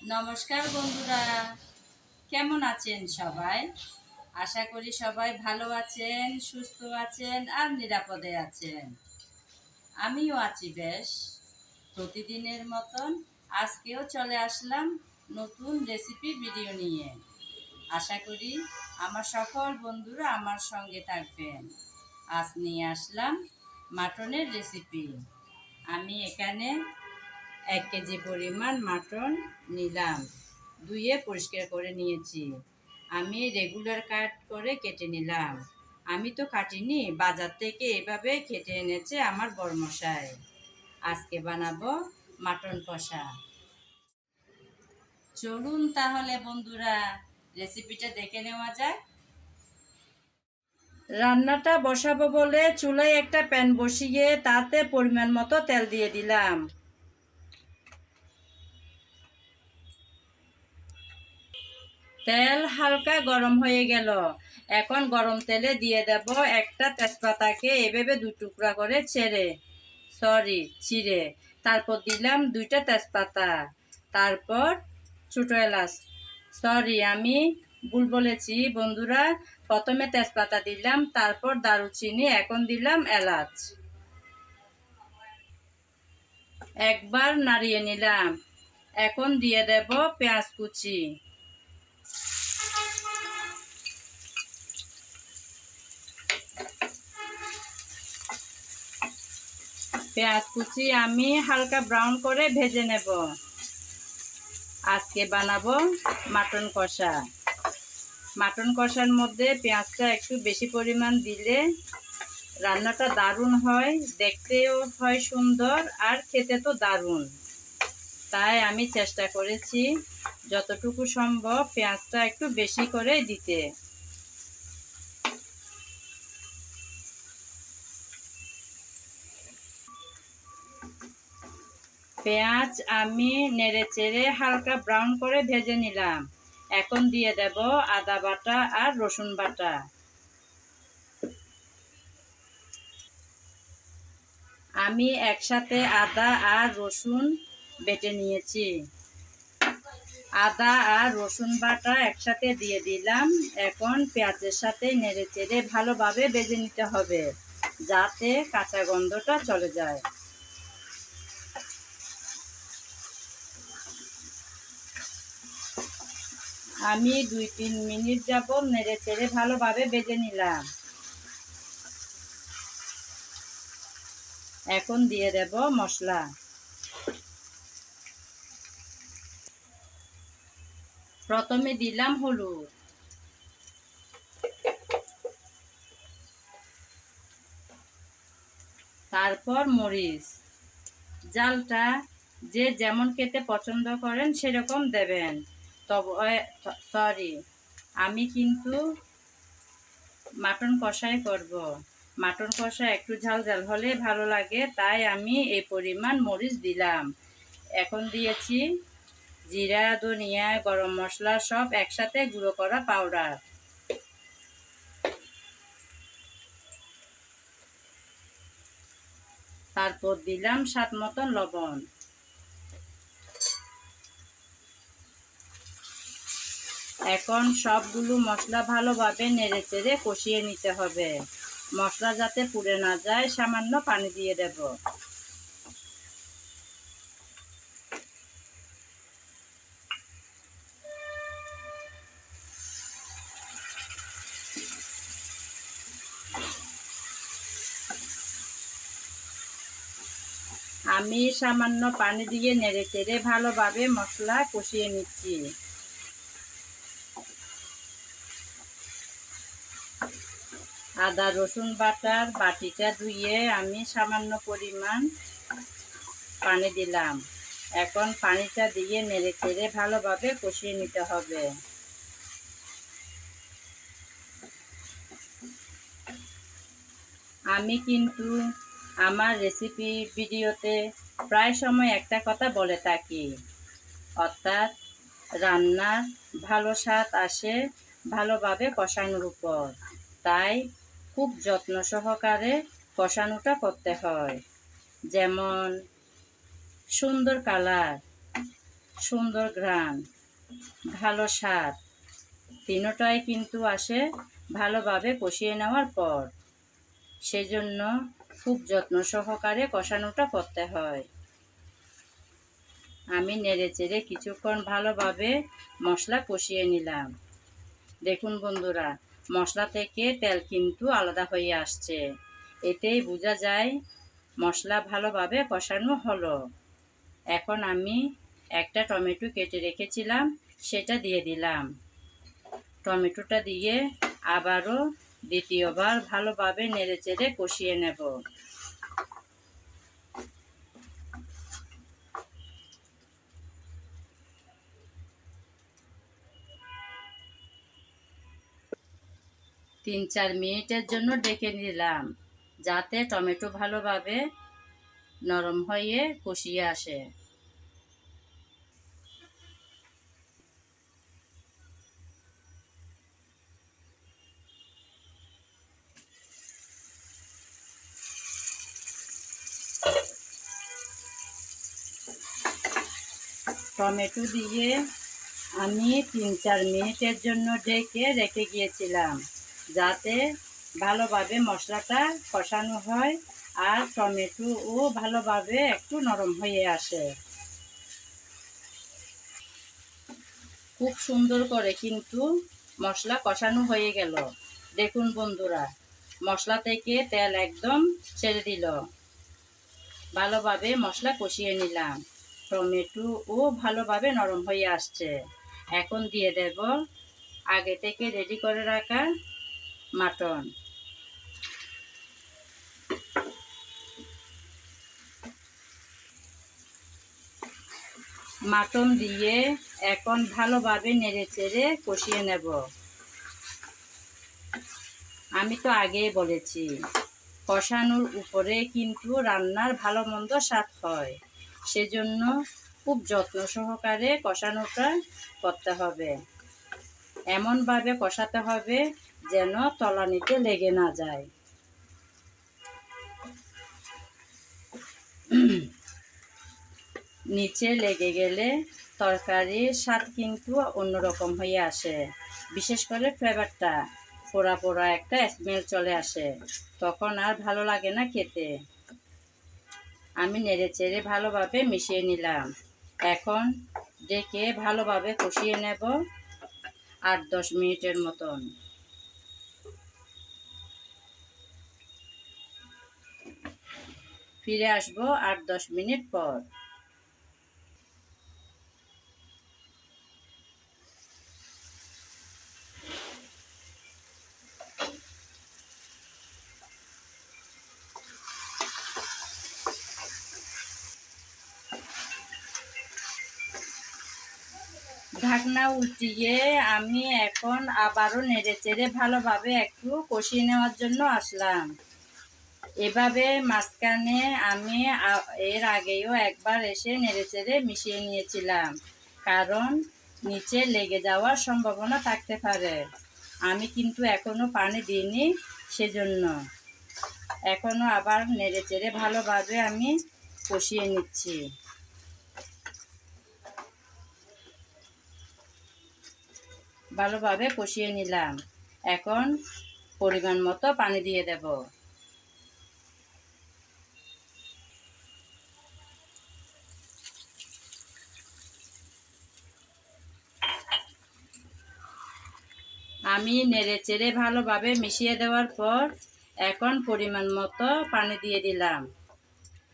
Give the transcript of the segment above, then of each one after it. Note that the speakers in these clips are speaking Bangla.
নমস্কার বন্ধুরা। কেমন আছেন সবাই? আশা করি সবাই ভালো আছেন, সুস্থ আছেন আর নিরাপদে আছেন। আমিও আছি বেশ প্রতিদিনের মতন। আজকেও চলে আসলাম নতুন রেসিপি ভিডিও নিয়ে। আশা করি আমার সকল বন্ধুরা আমার সঙ্গে থাকবেন। আজ নিয়ে আসলাম মাটনের রেসিপি আমি এখানে এক কেজি পরিমাণ মাটন নিলাম। ধুয়ে পরিষ্কার করে নিয়েছি। আমি রেগুলার কাট করে কেটে নিলাম। আমি তো কাটিনি, বাজার থেকে এভাবে কেটে এনেছে আমার বরমশাই। আজকে বানাবো মাটন কষা। চলুন তাহলে বন্ধুরা, রেসিপিটা দেখে নেওয়া যাক। রান্নাটা বসাবো বলে চুলায় একটা প্যান বসিয়ে তাতে পরিমাণ মতো তেল দিয়ে দিলাম। তেল হালকা গরম হয়ে গেল। এখন গরম তেলে দিয়ে দেব একটা তেজপাতাকে, এভাবে দু টুকরা করে ছেড়ে সরি ছিঁড়ে। তারপর দিলাম দুইটা তেজপাতা। তারপর ছোটো এলাচ। সরি আমি ভুল বলেছি, বন্ধুরা। প্রথমে তেজপাতা দিলাম, তারপর দারুচিনি, এখন দিলাম এলাচ। একবার নাড়িয়ে নিলাম। এখন দিয়ে দেব পেঁয়াজ কুচি। পেঁয়াজ কুচি আমি হালকা ব্রাউন করে ভেজে নেব। আজকে বানাবো মাটন কষা। মাটন কষার মধ্যে পেঁয়াজটা একটু বেশি পরিমাণ দিলে রান্নাটা দারুণ হয়, দেখতেও হয় সুন্দর আর খেতে তো দারুণ। তাই আমি চেষ্টা করেছি যতটুকু সম্ভব পেঁয়াজটা একটু বেশি করে দিতে। পেঁয়াজ আমি নেড়ে চেড়ে হালকা ব্রাউন করে ভেজে নিলাম। এখন দিয়ে দেব আদা বাটা আর রসুন বাটা। আমি একসাথে আদা আর রসুন বেটে নিয়েছি। আদা আর রসুন বাটা একসাথে দিয়ে দিলাম। এখন পেঁয়াজের সাথে নেড়ে চেড়ে ভালোভাবে বেজে নিতে হবে, যাতে কাঁচা গন্ধটা চলে যায়। আমি দুই তিন মিনিট যাবত নেড়ে চেড়ে ভালোভাবে বেজে নিলাম। এখন দিয়ে দেব মশলা। প্রথমে দিলাম হলুদ। তারপর মরিচ। জালটা যে যেমন খেতে পছন্দ করেন সেরকম দেবেন। তবে সরি আমি কিন্তু মাটন কষাই করব। মাটন কষা একটু ঝাল ঝাল হলে ভালো লাগে, তাই আমি এই পরিমাণ মরিচ দিলাম। এখন দিয়েছি জিরা, ধনিয়া, গরম মশলা সব একসাথে গুঁড়ো করা পাউডার তারপর দিলাম স্বাদ মতন লবণ। এখন সবগুলো মশলা ভালোভাবে নেড়ে চেড়ে কষিয়ে নিতে হবে। মশলা যাতে পুড়ে না যায়, সামান্য পানি দিয়ে দেব। আমি সামান্য পানি দিয়ে নেড়ে চেড়ে ভালোভাবে মশলা কষিয়ে নিচ্ছি। আদা, রসুন বাটার বাটিটা ধুয়ে আমি সামান্য পরিমাণ পানি দিলাম। এখন পানিটা দিয়ে নেড়ে চেড়ে ভালোভাবে কষিয়ে নিতে হবে। আমি কিন্তু আমার রেসিপি ভিডিওতে প্রায় সময় একটা কথা বলে থাকি। অর্থাৎ রান্নার ভালো স্বাদ আসে ভালোভাবে কষানোর উপর। তাই খুব যত্ন সহকারে কষানোটা করতে হয়। যেমন, সুন্দর কালার, সুন্দর ঘ্রাণ, ভালো স্বাদ, তিনোটাই কিন্তু আসে ভালোভাবে কষিয়ে নেওয়ার পর। সেজন্য খুব যত্ন সহকারে কষানোটা করতে হয়। আমি নেড়ে চেড়ে কিছুক্ষণ ভালোভাবে মশলা কষিয়ে নিলাম। দেখুন বন্ধুরা মশলা থেকে তেল কিন্তু আলাদা হয়ে আসছে। এতেই বোঝা যায় মশলা ভালোভাবে কষানো হলো। এখন আমি একটা টমেটো কেটে রেখেছিলাম, সেটা দিয়ে দিলাম। টমেটোটা দিয়ে আবারও দ্বিতীয়বার ভালোভাবে নেড়ে চেড়ে কষিয়ে নেব। তিন চার মিনিটের জন্য ডেকে নিলাম, যাতে টমেটো ভালোভাবে নরম হয়ে কষিয়ে আসে। টমেটো দিয়ে আমি তিন চার মিনিটের জন্য ডেকে রেখে গিয়েছিলাম। যাতে ভালোভাবে মশলাটা কষানো হয় আর টমেটোও ভালোভাবে একটু নরম হয়ে আসে। খুব সুন্দর করে কিন্তু মশলা কষানো হয়ে গেল। দেখুন বন্ধুরা, মশলা থেকে তেল একদম ছেড়ে দিল। ভালোভাবে মশলা কষিয়ে নিলাম। টমেটো ও ভালোভাবে নরম হয়ে আসছে। এখন দিয়ে দেব আগে থেকে রেডি করে রাখা মাটন। মাটন দিয়ে এখন ভালোভাবে নেড়ে চেড়ে কষিয়ে নেব। আমি তো আগেই বলেছি, কষানোর উপরে কিন্তু রান্নার ভালো মন্দ স্বাদ হয়। সেজন্য খুব যত্ন সহকারে কষানোটা করতে হবে। এমনভাবে কষাতে হবে যেন তলানিতে লেগে না যায়। নিচে লেগে গেলে তরকারির স্বাদ কিন্তু অন্যরকম হয়ে আসে। বিশেষ করে ফ্লেভারটা, পোড়া পোড়া একটা স্মেল চলে আসে। তখন আর ভালো লাগে না খেতে। আমি নেড়ে চেড়ে ভালোভাবে মিশিয়ে নিলাম। এখন ডেকে ভালোভাবে কষিয়ে নেব আট দশ মিনিটের মতন। ফিরে আসব আট দশ মিনিট পর। ঢাকনা উল্টিয়ে আমি এখন আবারও নেড়ে চেড়ে ভালোভাবে একটু কষিয়ে নেওয়ার জন্য আসলাম। এভাবে মাঝখানে আমি এর আগেও একবার এসে নেড়ে চেড়ে মিশিয়ে নিয়েছিলাম। কারণ নিচে লেগে যাওয়ার সম্ভাবনা থাকতে পারে। আমি কিন্তু এখনও পানি দিইনি সেজন্য। এখনও আবার নেড়ে চেড়ে ভালোভাবে আমি কষিয়ে নিচ্ছি। ভালোভাবে কষিয়ে নিলাম। এখন পরিমাণ মতো পানি দিয়ে দেব। আমি নেড়ে চেড়ে ভালোভাবে মিশিয়ে দেওয়ার পর এখন পরিমাণ মতো পানি দিয়ে দিলাম।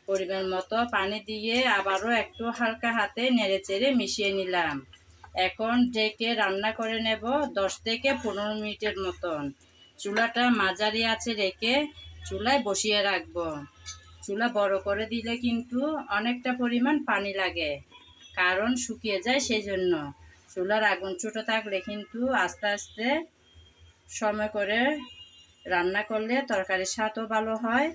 পরিমাণ মতো পানি দিয়ে আবারও একটু হালকা হাতে নেড়ে চেড়ে মিশিয়ে নিলাম। এখন ডেকে রান্না করে নেব দশ থেকে পনেরো মিনিটের মতন। চুলাটা মাঝারি আছে রেখে চুলায় বসিয়ে রাখব। চুলা বড় করে দিলে কিন্তু অনেকটা পরিমাণ পানি লাগে, কারণ শুকিয়ে যায় সেই জন্য চুলার আগুন ছোটো থাকলে কিন্তু আস্তে আস্তে সময় করে রান্না করলে তরকারির স্বাদও ভালো হয়,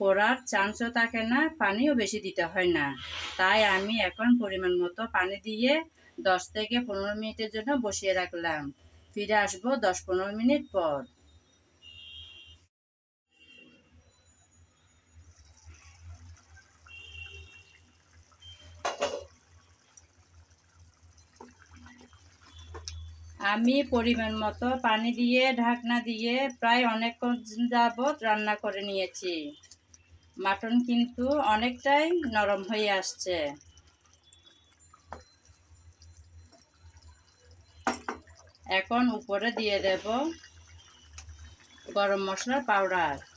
পোড়ার চান্সও থাকে না, পানিও বেশি দিতে হয় না। তাই আমি এখন পরিমাণ মতো পানি দিয়ে দশ থেকে পনেরো মিনিটের জন্য বসিয়ে রাখলাম। ফিরে আসব দশ পনেরো মিনিট পর। আমি পরিমাণ মতো পানি দিয়ে, ঢাকনা দিয়ে প্রায় অনেকক্ষণ যাবৎ রান্না করে নিয়েছি। মাটন কিন্তু অনেকটাই নরম হয়ে আসছে। এখন উপরে দিয়ে দেব গরম মশলার পাউডার।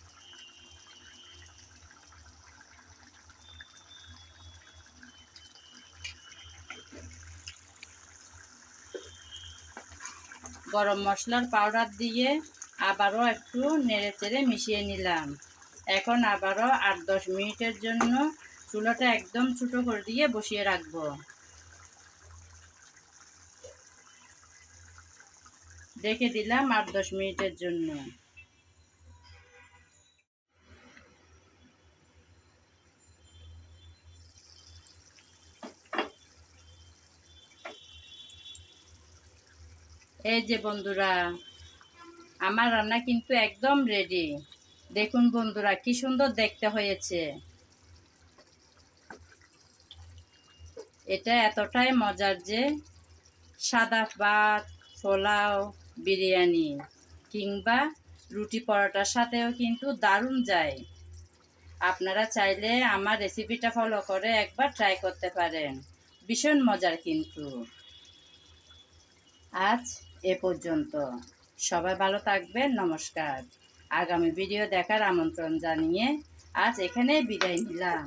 গরম মশলার পাউডার দিয়ে আবারও একটু নেড়ে চেড়ে মিশিয়ে নিলাম। এখন আবারও আট দশ মিনিটের জন্য চুলাটা একদম ছোটো করে দিয়ে বসিয়ে রাখব। দেখে দিলাম আট দশ মিনিটের জন্য। এই যে বন্ধুরা, আমার রান্না কিন্তু একদম রেডি দেখুন বন্ধুরা, কি সুন্দর দেখতে হয়েছে। এটা এতটাই মজার যে সাদা ভাত, পোলাও, বিরিয়ানি কিংবা রুটি পরোটার সাথেও কিন্তু দারুণ যায়। আপনারা চাইলে আমার রেসিপিটা ফলো করে একবার ট্রাই করতে পারেন। ভীষণ মজার কিন্তু। আজ এ পর্যন্ত। সবাই ভালো থাকবেন, নমস্কার। আগামী ভিডিও দেখার আমন্ত্রণ জানিয়ে আজ এখানে বিদায় নিলাম।